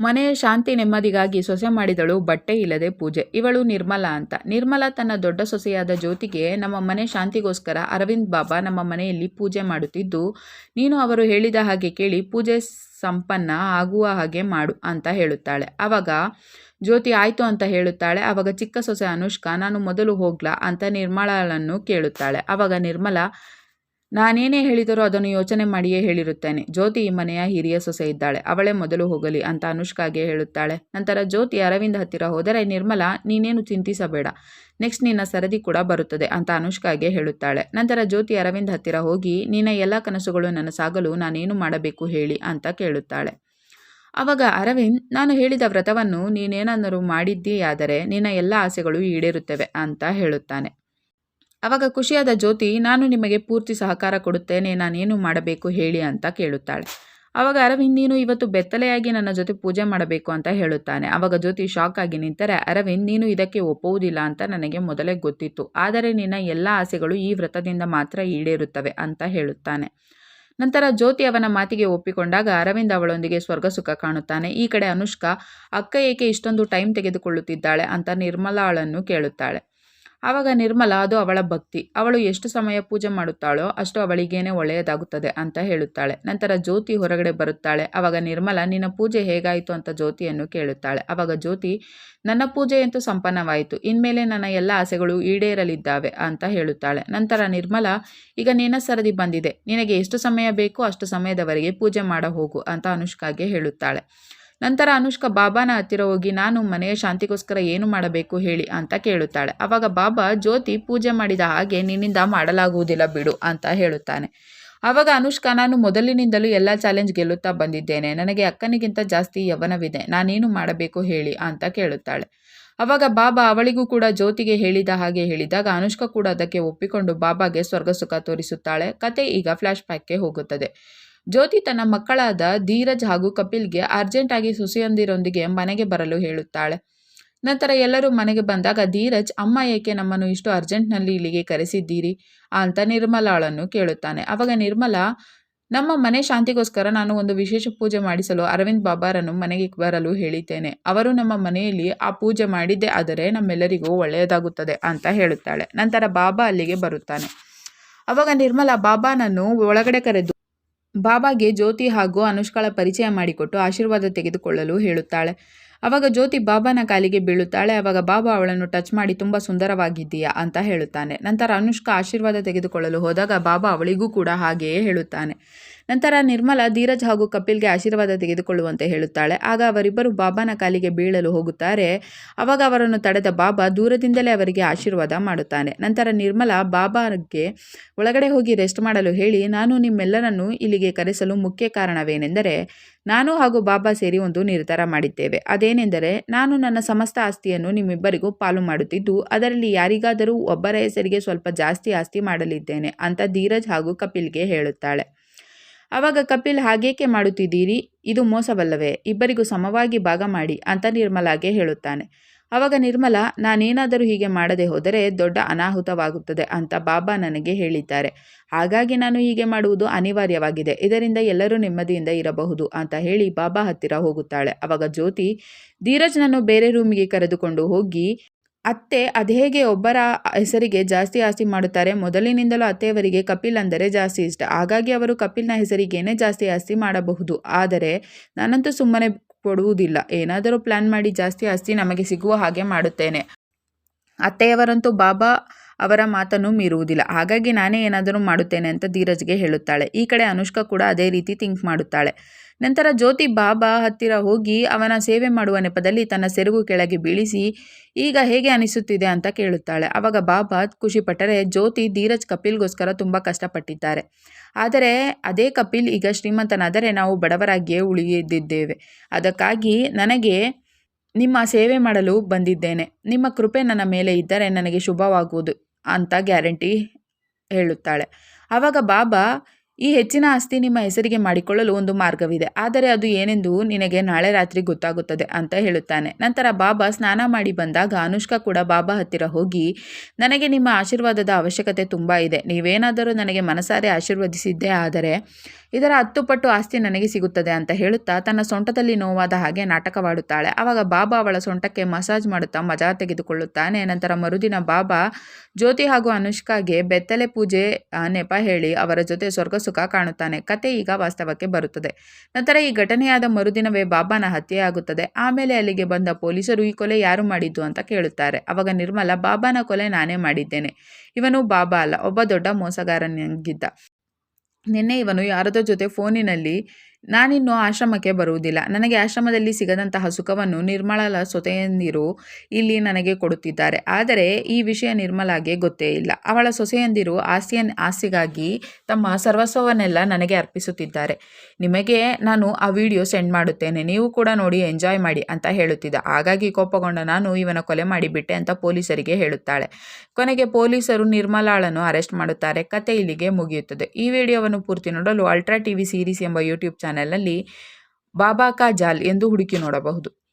ಮನೆಯ ಶಾಂತಿ ನೆಮ್ಮದಿಗಾಗಿ ಸೊಸೆ ಮಾಡಿದಳು, ಬಟ್ಟೆ ಇಲ್ಲದೆ ಪೂಜೆ. ಇವಳು ನಿರ್ಮಲಾ ಅಂತ. ನಿರ್ಮಲಾ ತನ್ನ ದೊಡ್ಡ ಸೊಸೆಯಾದ ಜ್ಯೋತಿಗೆ, ನಮ್ಮ ಮನೆ ಶಾಂತಿಗೋಸ್ಕರ ಅರವಿಂದ್ ಬಾಬಾ ನಮ್ಮ ಮನೆಯಲ್ಲಿ ಪೂಜೆ ಮಾಡುತ್ತಿದ್ದು, ನೀನು ಅವರು ಹೇಳಿದ ಹಾಗೆ ಕೇಳಿ ಪೂಜೆ ಸಂಪನ್ನ ಆಗುವ ಹಾಗೆ ಮಾಡು ಅಂತ ಹೇಳುತ್ತಾಳೆ. ಆವಾಗ ಜ್ಯೋತಿ ಆಯಿತು ಅಂತ ಹೇಳುತ್ತಾಳೆ. ಆವಾಗ ಚಿಕ್ಕ ಸೊಸೆ ಅನುಷ್ಕಾ, ನಾನು ಮೊದಲು ಹೋಗ್ಲಾ ಅಂತ ನಿರ್ಮಲಾಳನ್ನು ಕೇಳುತ್ತಾಳೆ. ಆವಾಗ ನಿರ್ಮಲಾ ನಾನೇನೇ ಹೇಳಿದರೂ ಅದನ್ನು ಯೋಚನೆ ಮಾಡಿಯೇ ಹೇಳಿರುತ್ತೇನೆ. ಜ್ಯೋತಿ ಈ ಮನೆಯ ಹಿರಿಯ ಸೊಸೆ ಇದ್ದಾಳೆ. ಅವಳೇ ಮೊದಲು ಹೋಗಲಿ ಅಂತ ಅನುಷ್ಕಾಗೆ ಹೇಳುತ್ತಾಳೆ. ನಂತರ ಜ್ಯೋತಿ ಅರವಿಂದ್ ಹತ್ತಿರ ಹೋದರೆ, ನಿರ್ಮಲಾ, ನೀನೇನು ಚಿಂತಿಸಬೇಡ. ನೆಕ್ಸ್ಟ್ ನಿನ್ನ ಸರದಿ ಕೂಡ ಬರುತ್ತದೆ ಅಂತ ಅನುಷ್ಕಾಗೆ ಹೇಳುತ್ತಾಳೆ. ನಂತರ ಜ್ಯೋತಿ ಅರವಿಂದ್ ಹತ್ತಿರ ಹೋಗಿ, ನಿನ್ನ ಎಲ್ಲ ಕನಸುಗಳು ನನಸಾಗಲು ನಾನೇನು ಮಾಡಬೇಕು ಹೇಳಿ ಅಂತ ಕೇಳುತ್ತಾಳೆ. ಅವಾಗ ಅರವಿಂದ್, ನಾನು ಹೇಳಿದ ವ್ರತವನ್ನು ನೀನೇನಾದರೂ ಮಾಡಿದ್ದೀಯಾದರೆ ನಿನ್ನ ಎಲ್ಲ ಆಸೆಗಳು ಈಡೇರುತ್ತವೆ ಅಂತ ಹೇಳುತ್ತಾನೆ. ಅವಾಗ ಖುಷಿಯಾದ ಜ್ಯೋತಿ, ನಾನು ನಿಮಗೆ ಪೂರ್ತಿ ಸಹಕಾರ ಕೊಡುತ್ತೇನೆ, ನಾನೇನು ಮಾಡಬೇಕು ಹೇಳಿ ಅಂತ ಕೇಳುತ್ತಾಳೆ. ಆವಾಗ ಅರವಿಂದ್, ನೀನು ಇವತ್ತು ಬೆತ್ತಲೆಯಾಗಿ ನನ್ನ ಜೊತೆ ಪೂಜೆ ಮಾಡಬೇಕು ಅಂತ ಹೇಳುತ್ತಾನೆ. ಆವಾಗ ಜ್ಯೋತಿ ಶಾಕ್ ಆಗಿ ನಿಂತರೆ, ಅರವಿಂದ್, ನೀನು ಇದಕ್ಕೆ ಒಪ್ಪುವುದಿಲ್ಲ ಅಂತ ನನಗೆ ಮೊದಲೇ ಗೊತ್ತಿತ್ತು. ಆದರೆ ನಿನ್ನ ಎಲ್ಲ ಆಸೆಗಳು ಈ ವ್ರತದಿಂದ ಮಾತ್ರ ಈಡೇರುತ್ತವೆ ಅಂತ ಹೇಳುತ್ತಾನೆ. ನಂತರ ಜ್ಯೋತಿ ಅವನ ಮಾತಿಗೆ ಒಪ್ಪಿಕೊಂಡಾಗ ಅರವಿಂದ್ ಅವಳೊಂದಿಗೆ ಸ್ವರ್ಗ ಸುಖ ಕಾಣುತ್ತಾನೆ. ಈ ಕಡೆ ಅನುಷ್ಕಾ, ಅಕ್ಕ ಏಕೆ ಇಷ್ಟೊಂದು ಟೈಮ್ ತೆಗೆದುಕೊಳ್ಳುತ್ತಿದ್ದಾಳೆ ಅಂತ ನಿರ್ಮಲಾಳನ್ನು ಕೇಳುತ್ತಾಳೆ. ಆವಾಗ ನಿರ್ಮಲ, ಅದು ಅವಳ ಭಕ್ತಿ. ಅವಳು ಎಷ್ಟು ಸಮಯ ಪೂಜೆ ಮಾಡುತ್ತಾಳೋ ಅಷ್ಟು ಅವಳಿಗೇನೆ ಒಳ್ಳೆಯದಾಗುತ್ತದೆ ಅಂತ ಹೇಳುತ್ತಾಳೆ. ನಂತರ ಜ್ಯೋತಿ ಹೊರಗಡೆ ಬರುತ್ತಾಳೆ. ಆವಾಗ ನಿರ್ಮಲ, ನಿನ್ನ ಪೂಜೆ ಹೇಗಾಯಿತು? ಅಂತ ಜ್ಯೋತಿಯನ್ನು ಕೇಳುತ್ತಾಳೆ. ಆವಾಗ ಜ್ಯೋತಿ, ನನ್ನ ಪೂಜೆಯಂತೂ ಸಂಪನ್ನವಾಯಿತು. ಇನ್ಮೇಲೆ ನನ್ನ ಎಲ್ಲ ಆಸೆಗಳು ಈಡೇರಲಿದ್ದಾವೆ ಅಂತ ಹೇಳುತ್ತಾಳೆ. ನಂತರ ನಿರ್ಮಲ, ಈಗ ನಿನ್ನ ಸರದಿ ಬಂದಿದೆ. ನಿನಗೆ ಎಷ್ಟು ಸಮಯ ಬೇಕೋ ಅಷ್ಟು ಸಮಯದವರೆಗೆ ಪೂಜೆ ಮಾಡ ಹೋಗು ಅಂತ ಅನುಷ್ಕಾಗೆ ಹೇಳುತ್ತಾಳೆ. ನಂತರ ಅನುಷ್ಕಾ ಬಾಬಾನ ಹತ್ತಿರ ಹೋಗಿ, ನಾನು ಮನೆಯ ಶಾಂತಿಗೋಸ್ಕರ ಏನು ಮಾಡಬೇಕು ಹೇಳಿ ಅಂತ ಕೇಳುತ್ತಾಳೆ. ಅವಾಗ ಬಾಬಾ, ಜ್ಯೋತಿ, ಪೂಜೆ ಮಾಡಿದ ಹಾಗೆ ನಿನ್ನಿಂದ ಮಾಡಲಾಗುವುದಿಲ್ಲ ಬಿಡು ಅಂತ ಹೇಳುತ್ತಾನೆ. ಆವಾಗ ಅನುಷ್ಕಾ, ನಾನು ಮೊದಲಿನಿಂದಲೂ ಎಲ್ಲ ಚಾಲೆಂಜ್ ಗೆಲ್ಲುತ್ತಾ ಬಂದಿದ್ದೇನೆ. ನನಗೆ ಅಕ್ಕನಿಗಿಂತ ಜಾಸ್ತಿ ಯವನವಿದೆ. ನಾನೇನು ಮಾಡಬೇಕು ಹೇಳಿ ಅಂತ ಕೇಳುತ್ತಾಳೆ. ಅವಾಗ ಬಾಬಾ ಅವಳಿಗೂ ಕೂಡ ಜ್ಯೋತಿಗೆ ಹೇಳಿದ ಹಾಗೆ ಹೇಳಿದಾಗ ಅನುಷ್ಕಾ ಕೂಡ ಅದಕ್ಕೆ ಒಪ್ಪಿಕೊಂಡು ಬಾಬಾಗೆ ಸ್ವರ್ಗ ಸುಖ ತೋರಿಸುತ್ತಾಳೆ. ಕತೆ ಈಗ ಫ್ಲಾಶ್ ಬ್ಯಾಕ್ಗೆ ಹೋಗುತ್ತದೆ. ಜ್ಯೋತಿ ತನ್ನ ಮಕ್ಕಳಾದ ಧೀರಜ್ ಹಾಗೂ ಕಪಿಲ್ಗೆ ಅರ್ಜೆಂಟಾಗಿ ಸುಸಿಯೊಂದಿರೊಂದಿಗೆ ಮನೆಗೆ ಬರಲು ಹೇಳುತ್ತಾಳೆ. ನಂತರ ಎಲ್ಲರೂ ಮನೆಗೆ ಬಂದಾಗ, ಧೀರಜ್, ಅಮ್ಮ ಏಕೆ ನಮ್ಮನ್ನು ಇಷ್ಟು ಅರ್ಜೆಂಟ್ನಲ್ಲಿ ಇಲ್ಲಿಗೆ ಕರೆಸಿದ್ದೀರಿ? ಅಂತ ನಿರ್ಮಲಾಳನ್ನು ಕೇಳುತ್ತಾನೆ. ಅವಾಗ ನಿರ್ಮಲಾ, ನಮ್ಮ ಮನೆ ಶಾಂತಿಗೋಸ್ಕರ ನಾನು ಒಂದು ವಿಶೇಷ ಪೂಜೆ ಮಾಡಿಸಲು ಅರವಿಂದ್ ಬಾಬಾರನ್ನು ಮನೆಗೆ ಬರಲು ಹೇಳಿದ್ದೇನೆ. ಅವರು ನಮ್ಮ ಮನೆಯಲ್ಲಿ ಆ ಪೂಜೆ ಮಾಡಿದ್ದೇ ಆದರೆ ನಮ್ಮೆಲ್ಲರಿಗೂ ಒಳ್ಳೆಯದಾಗುತ್ತದೆ, ಅಂತ ಹೇಳುತ್ತಾಳೆ. ನಂತರ ಬಾಬಾ ಅಲ್ಲಿಗೆ ಬರುತ್ತಾನೆ. ಅವಾಗ ನಿರ್ಮಲಾ, ಬಾಬಾನನ್ನು ಒಳಗಡೆ ಕರೆದು ಬಾಬಾಗೆ ಜ್ಯೋತಿ ಹಾಗೂ ಅನುಷ್ಕಳ ಪರಿಚಯ ಮಾಡಿಕೊಟ್ಟು ಆಶೀರ್ವಾದ ತೆಗೆದುಕೊಳ್ಳಲು ಹೇಳುತ್ತಾಳೆ. ಅವಾಗ ಜ್ಯೋತಿ ಬಾಬಾನ ಕಾಲಿಗೆ ಬೀಳುತ್ತಾಳೆ. ಅವಾಗ ಬಾಬಾ ಅವಳನ್ನು ಟಚ್ ಮಾಡಿ ತುಂಬ ಸುಂದರವಾಗಿದ್ದೀಯಾ ಅಂತ ಹೇಳುತ್ತಾನೆ. ನಂತರ ಅನುಷ್ಕಾ ಆಶೀರ್ವಾದ ತೆಗೆದುಕೊಳ್ಳಲು ಹೋದಾಗ ಬಾಬಾ ಅವಳಿಗೂ ಕೂಡ ಹಾಗೆಯೇ ಹೇಳುತ್ತಾನೆ. ನಂತರ ನಿರ್ಮಲಾ ಧೀರಜ್ ಹಾಗೂ ಕಪಿಲ್ಗೆ ಆಶೀರ್ವಾದ ತೆಗೆದುಕೊಳ್ಳುವಂತೆ ಹೇಳುತ್ತಾಳೆ. ಆಗ ಅವರಿಬ್ಬರು ಬಾಬಾನ ಕಾಲಿಗೆ ಬೀಳಲು ಹೋಗುತ್ತಾರೆ. ಅವಾಗ ಅವರನ್ನು ತಡೆದ ಬಾಬಾ ದೂರದಿಂದಲೇ ಅವರಿಗೆ ಆಶೀರ್ವಾದ ಮಾಡುತ್ತಾನೆ. ನಂತರ ನಿರ್ಮಲಾ ಬಾಬಾಗೆ, ಒಳಗಡೆ ಹೋಗಿ ರೆಸ್ಟ್ ಮಾಡಲು ಹೇಳಿ, ನಾನು ನಿಮ್ಮೆಲ್ಲರನ್ನು ಇಲ್ಲಿಗೆ ಕರೆಸಲು ಮುಖ್ಯ ಕಾರಣವೇನೆಂದರೆ, ನಾನು ಹಾಗೂ ಬಾಬಾ ಸೇರಿ ಒಂದು ನಿರ್ಧಾರ ಮಾಡಿದ್ದೇವೆ. ಅದೇನೆಂದರೆ, ನಾನು ನನ್ನ ಸಮಸ್ತ ಆಸ್ತಿಯನ್ನು ನಿಮ್ಮಿಬ್ಬರಿಗೂ ಪಾಲು ಮಾಡುತ್ತಿದ್ದು, ಅದರಲ್ಲಿ ಯಾರಿಗಾದರೂ ಒಬ್ಬರ ಹೆಸರಿಗೆ ಸ್ವಲ್ಪ ಜಾಸ್ತಿ ಆಸ್ತಿ ಮಾಡಲಿದ್ದೇನೆ, ಅಂತ ಧೀರಜ್ ಹಾಗೂ ಕಪಿಲ್ಗೆ ಹೇಳುತ್ತಾಳೆ. ಆವಾಗ ಕಪಿಲ್ ಹಾಗೇಕೆ ಮಾಡುತ್ತಿದ್ದೀರಿ? ಇದು ಮೋಸವಲ್ಲವೇ? ಇಬ್ಬರಿಗೂ ಸಮವಾಗಿ ಭಾಗ ಮಾಡಿ ಅಂತ ನಿರ್ಮಲಾಗೆ ಹೇಳುತ್ತಾನೆ. ಆವಾಗ ನಿರ್ಮಲಾ, ನಾನೇನಾದರೂ ಹೀಗೆ ಮಾಡದೆ ಹೋದರೆ ದೊಡ್ಡ ಅನಾಹುತವಾಗುತ್ತದೆ ಅಂತ ಬಾಬಾ ನನಗೆ ಹೇಳಿದ್ದಾರೆ. ಹಾಗಾಗಿ ನಾನು ಹೀಗೆ ಮಾಡುವುದು ಅನಿವಾರ್ಯವಾಗಿದೆ. ಇದರಿಂದ ಎಲ್ಲರೂ ನೆಮ್ಮದಿಯಿಂದ ಇರಬಹುದು ಅಂತ ಹೇಳಿ ಬಾಬಾ ಹತ್ತಿರ ಹೋಗುತ್ತಾಳೆ. ಅವಾಗ ಜ್ಯೋತಿ, ಧೀರಜ್ನನ್ನು ಬೇರೆ ರೂಮಿಗೆ ಕರೆದುಕೊಂಡು ಹೋಗಿ ಅತ್ತೆ ಅದೇಗೆ ಒಬ್ಬರ ಹೆಸರಿಗೆ ಜಾಸ್ತಿ ಆಸ್ತಿ ಮಾಡುತ್ತಾರೆ? ಮೊದಲಿನಿಂದಲೂ ಅತ್ತೆಯವರಿಗೆ ಕಪಿಲ್ ಅಂದರೆ ಜಾಸ್ತಿ ಇಷ್ಟ. ಹಾಗಾಗಿ ಅವರು ಕಪಿಲ್ನ ಹೆಸರಿಗೇನೆ ಜಾಸ್ತಿ ಆಸ್ತಿ ಮಾಡಬಹುದು. ಆದರೆ ನಾನಂತೂ ಸುಮ್ಮನೆ ಕೊಡುವುದಿಲ್ಲ. ಏನಾದರೂ ಪ್ಲ್ಯಾನ್ ಮಾಡಿ ಜಾಸ್ತಿ ಆಸ್ತಿ ನಮಗೆ ಸಿಗುವ ಹಾಗೆ ಮಾಡುತ್ತೇನೆ. ಅತ್ತೆಯವರಂತೂ ಬಾಬಾ ಅವರ ಮಾತನ್ನು ಮೀರುವುದಿಲ್ಲ. ಹಾಗಾಗಿ ನಾನೇ ಏನಾದರೂ ಮಾಡುತ್ತೇನೆ ಅಂತ ಧೀರಜ್ಗೆ ಹೇಳುತ್ತಾಳೆ. ಈ ಕಡೆ ಅನುಷ್ಕಾ ಕೂಡ ಅದೇ ರೀತಿ ಥಿಂಕ್ ಮಾಡುತ್ತಾಳೆ. ನಂತರ ಜ್ಯೋತಿ ಬಾಬಾ ಹತ್ತಿರ ಹೋಗಿ ಅವನ ಸೇವೆ ಮಾಡುವ ನೆಪದಲ್ಲಿ ತನ್ನ ಸೆರಗು ಕೆಳಗೆ ಬೀಳಿಸಿ, ಈಗ ಹೇಗೆ ಅನಿಸುತ್ತಿದೆ ಅಂತ ಕೇಳುತ್ತಾಳೆ. ಆವಾಗ ಬಾಬಾ ಖುಷಿಪಟ್ಟರೆ ಜ್ಯೋತಿ ಧೀರಜ್ ಕಪಿಲ್ಗೋಸ್ಕರ ತುಂಬ ಕಷ್ಟಪಟ್ಟಿದ್ದಾರೆ. ಆದರೆ ಅದೇ ಕಪಿಲ್ ಈಗ ಶ್ರೀಮಂತನಾದರೆ ನಾವು ಬಡವರಾಗಿಯೇ ಉಳಿಯದಿದ್ದೇವೆ ಅದಕ್ಕಾಗಿ ನನಗೆ ನಿಮ್ಮ ಸೇವೆ ಮಾಡಲು ಬಂದಿದ್ದೇನೆ. ನಿಮ್ಮ ಕೃಪೆ ನನ್ನ ಮೇಲೆ ಇದ್ದರೆ ನನಗೆ ಶುಭವಾಗುವುದು ಅಂತ ಗ್ಯಾರಂಟಿ ಹೇಳುತ್ತಾಳೆ. ಆವಾಗ ಬಾಬಾ ಈ ಹೆಚ್ಚಿನ ಆಸ್ತಿ ನಿಮ್ಮ ಹೆಸರಿಗೆ ಮಾಡಿಕೊಳ್ಳಲು ಒಂದು ಮಾರ್ಗವಿದೆ. ಆದರೆ ಅದು ಏನೆಂದು ನಿನಗೆ ನಾಳೆ ರಾತ್ರಿ ಗೊತ್ತಾಗುತ್ತದೆ ಅಂತ ಹೇಳುತ್ತಾನೆ. ನಂತರ ಬಾಬಾ ಸ್ನಾನ ಮಾಡಿ ಬಂದಾಗ ಅನುಷ್ಕಾ ಕೂಡ ಬಾಬಾ ಹತ್ತಿರ ಹೋಗಿ, ನನಗೆ ನಿಮ್ಮ ಆಶೀರ್ವಾದದ ಅವಶ್ಯಕತೆ ತುಂಬ ಇದೆ. ನೀವೇನಾದರೂ ನನಗೆ ಮನಸಾರೆ ಆಶೀರ್ವದಿಸಿದ್ದೇ ಆದರೆ ಇದರ ಹತ್ತು ಪಟ್ಟು ಆಸ್ತಿ ನನಗೆ ಸಿಗುತ್ತದೆ ಅಂತ ಹೇಳುತ್ತಾ ತನ್ನ ಸೊಂಟದಲ್ಲಿ ನೋವಾದ ಹಾಗೆ ನಾಟಕವಾಡುತ್ತಾಳೆ. ಆವಾಗ ಬಾಬಾ ಅವಳ ಸೊಂಟಕ್ಕೆ ಮಸಾಜ್ ಮಾಡುತ್ತಾ ಮಜಾ ತೆಗೆದುಕೊಳ್ಳುತ್ತಾನೆ. ನಂತರ ಮರುದಿನ ಬಾಬಾ ಜ್ಯೋತಿ ಹಾಗೂ ಅನುಷ್ಕಾಗೆ ಬೆತ್ತಲೆ ಪೂಜೆ ನೆಪ ಹೇಳಿ ಅವರ ಜೊತೆ ಸ್ವರ್ಗ ಸುಖ ಕಾಣುತ್ತಾನೆ. ಕತೆ ಈಗ ವಾಸ್ತವಕ್ಕೆ ಬರುತ್ತದೆ. ನಂತರ ಈ ಘಟನೆಯಾದ ಮರುದಿನವೇ ಬಾಬಾನ ಹತ್ಯೆಯಾಗುತ್ತದೆ. ಆಮೇಲೆ ಅಲ್ಲಿಗೆ ಬಂದ ಪೊಲೀಸರು ಈ ಕೊಲೆ ಯಾರು ಮಾಡಿದ್ದು ಅಂತ ಕೇಳುತ್ತಾರೆ. ಅವಾಗ ನಿರ್ಮಲ, ಬಾಬಾನ ಕೊಲೆ ನಾನೇ ಮಾಡಿದ್ದೇನೆ. ಇವನು ಬಾಬಾ ಅಲ್ಲ, ಒಬ್ಬ ದೊಡ್ಡ ಮೋಸಗಾರನಾಗಿದ್ದ. ನಿನ್ನೆ ಇವನು ಯಾರದ ಜೊತೆ ಫೋನಿನಲ್ಲಿ ನಾನಿನ್ನು ಆಶ್ರಮಕ್ಕೆ ಬರುವುದಿಲ್ಲ. ನನಗೆ ಆಶ್ರಮದಲ್ಲಿ ಸಿಗದಂತಹ ಸುಖವನ್ನು ನಿರ್ಮಲಳ ಸೊಸೆಯಂದಿರು ಇಲ್ಲಿ ನನಗೆ ಕೊಡುತ್ತಿದ್ದಾರೆ. ಆದರೆ ಈ ವಿಷಯ ನಿರ್ಮಲಾಗೆ ಗೊತ್ತೇ ಇಲ್ಲ. ಅವಳ ಸೊಸೆಯಂದಿರು ಆಸ್ತಿಯ ಆಸ್ತಿಗಾಗಿ ತಮ್ಮ ಸರ್ವಸ್ವವನ್ನೆಲ್ಲ ನನಗೆ ಅರ್ಪಿಸುತ್ತಿದ್ದಾರೆ. ನಿಮಗೆ ನಾನು ಆ ವಿಡಿಯೋ ಸೆಂಡ್ ಮಾಡುತ್ತೇನೆ. ನೀವು ಕೂಡ ನೋಡಿ, ಎಂಜಾಯ್ ಮಾಡಿ ಅಂತ ಹೇಳುತ್ತಿದ್ದ. ಹಾಗಾಗಿ ಕೋಪಗೊಂಡ ನಾನು ಇವನ ಕೊಲೆ ಮಾಡಿಬಿಟ್ಟೆ ಅಂತ ಪೊಲೀಸರಿಗೆ ಹೇಳುತ್ತಾಳೆ. ಕೊನೆಗೆ ಪೊಲೀಸರು ನಿರ್ಮಲಾಳನ್ನು ಅರೆಸ್ಟ್ ಮಾಡುತ್ತಾರೆ. ಕತೆ ಇಲ್ಲಿಗೆ ಮುಗಿಯುತ್ತದೆ. ಈ ವಿಡಿಯೋವನ್ನು ಪೂರ್ತಿ ನೋಡಲು ಅಲ್ಟ್ರಾ ಟಿವಿ ಸೀರೀಸ್ ಎಂಬ ಯೂಟ್ಯೂಬ್ ಚಾನೆಲ್ನಲ್ಲಿ ಬಾಬಾ ಕಾ ಜಾಲ್ ಎಂದು ಹುಡುಕಿ ನೋಡಬಹುದು.